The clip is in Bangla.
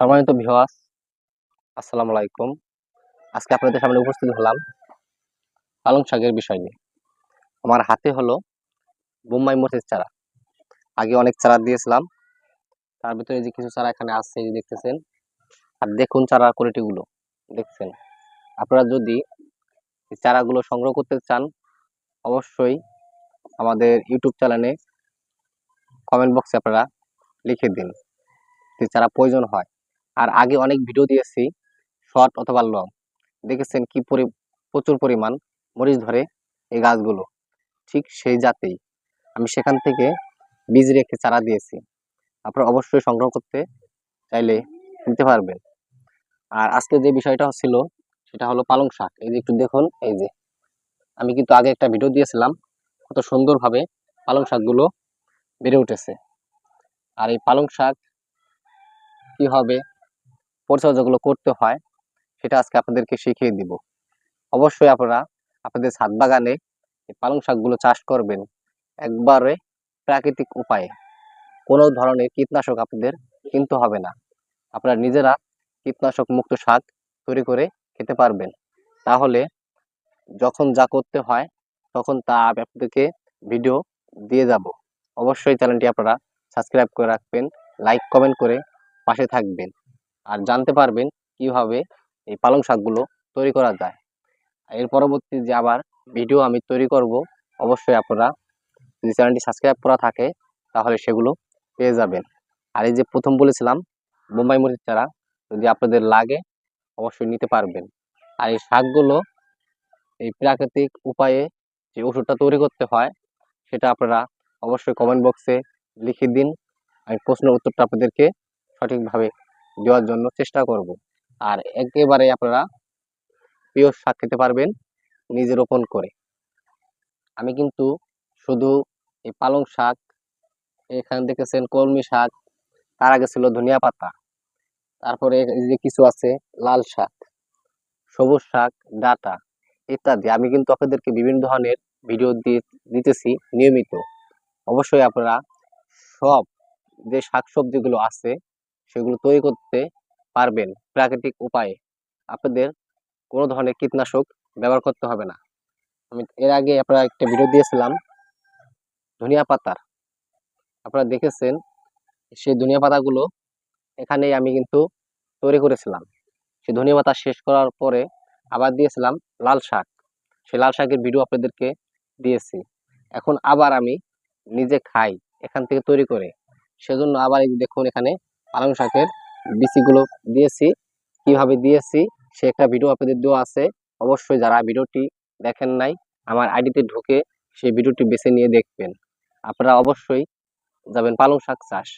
সম্মানিত ভিওয়াস আসসালামু আলাইকুম। আজকে আপনাদের সামনে উপস্থিত হলাম পালং শাকের বিষয় নিয়ে। আমার হাতে হলো বোম্বাই মরিচের চারা। আগে অনেক চারা দিয়েছিলাম, তার ভিতরে যে কিছু চারা এখানে এই দেখতেছেন, আর দেখুন চারার কোয়ালিটিগুলো দেখছেন, আপনারা যদি চারাগুলো সংগ্রহ করতে চান, অবশ্যই আমাদের ইউটিউব চ্যানেলে কমেন্ট বক্সে আপনারা লিখে দিন চারা প্রয়োজন হয়। আর আগে অনেক ভিডিও দিয়েছি শর্ট অথবা লং দেখেছেন কি পরি, প্রচুর পরিমাণ মরিচ ধরে এই গাছগুলো। ঠিক সেই জাতেই। আমি সেখান থেকে বীজ রেখে চারা দিয়েছি। আপনারা অবশ্যই সংগ্রহ করতে চাইলে নিতে পারবেন। আর আজকে যে বিষয়টা ছিল, সেটা হলো পালং শাক। এই যে একটু দেখুন, এই যে। আমি কিন্তু আগে একটা ভিডিও দিয়েছিলাম, কত সুন্দরভাবে পালং শাকগুলো বেড়ে উঠেছে। আর এই পালং শাক কীভাবে পরিচর্যাগুলো করতে হয়, সেটা আজকে আপনাদেরকে শিখিয়ে দিব। অবশ্যই আপনারা আপনাদের ছাদ বাগানে পালং শাকগুলো চাষ করবেন একবারে প্রাকৃতিক উপায়ে। কোনো ধরনের কীটনাশক আপনাদের কিনতে হবে না। আপনারা নিজেরা কীটনাশক মুক্ত শাক তৈরি করে খেতে পারবেন। তাহলে যখন যা করতে হয়, তখন তা আপনাদেরকে ভিডিও দিয়ে যাব। অবশ্যই চ্যানেলটি আপনারা সাবস্ক্রাইব করে রাখবেন লাইক কমেন্ট করে পাশে থাকবেন। আর জানতে পারবেন কীভাবে এই পালং শাকগুলো তৈরি করা যায়। এর পরবর্তী যে আবার ভিডিও আমি তৈরি করব, অবশ্যই আপনারা যদি চ্যানেলটি সাবস্ক্রাইব করা থাকে, তাহলে সেগুলো পেয়ে যাবেন। আর এই যে প্রথম বলেছিলাম, বোম্বাই মরিচ চারা যদি আপনাদের লাগে, অবশ্যই নিতে পারবেন। আর এই শাকগুলো এই প্রাকৃতিক উপায়ে যে ওষুধটা তৈরি করতে হয়, সেটা আপনারা অবশ্যই কমেন্ট বক্সে লিখে দিন। আমি প্রশ্নের উত্তরটা আপনাদেরকে সঠিকভাবে দেওয়ার জন্য চেষ্টা করব। আর একেবারে আপনারা প্রিয় শাক খেতে পারবেন নিজে রোপণ করে। আমি কিন্তু শুধু এই পালং শাক, এখানে দেখেছেন কলমি শাক, তার আগে ছিল ধনিয়া পাতা, তারপরে যে কিছু আছে লাল শাক, সবুজ শাক, ডাটা ইত্যাদি। আমি কিন্তু আপনাদেরকে বিভিন্ন ধরনের ভিডিও দিয়ে দিতেছি নিয়মিত। অবশ্যই আপনারা সব যে শাকসবজিগুলো আছে সেগুলো তৈরি করতে পারবেন প্রাকৃতিক উপায়ে। আপনাদের কোনো ধরনের কীটনাশক ব্যবহার করতে হবে না। আমি এর আগে আপনারা একটা ভিডিও দিয়েছিলাম, ধনিয়া পাতার। আপনারা দেখেছেন, সেই ধনিয়া পাতাগুলো এখানেই আমি কিন্তু তৈরি করেছিলাম। সেই ধনিয়া পাতা শেষ করার পরে আবার দিয়েছিলাম লাল শাক। সেই লাল শাকের ভিডিও আপনাদেরকে দিয়েছি। এখন আবার আমি নিজে খাই এখান থেকে তৈরি করে। সেজন্য আবার এই দেখুন এখানে পালং শাকের বিচিগুলো দিয়েছি। কীভাবে দিয়েছি, সে একটা ভিডিও আপনাদের দেওয়া আছে। অবশ্যই যারা ভিডিওটি দেখেন নাই, আমার আইডিতে ঢুকে সেই ভিডিওটি বেছে নিয়ে দেখবেন। আপনারা অবশ্যই যাবেন পালং শাক চাষ।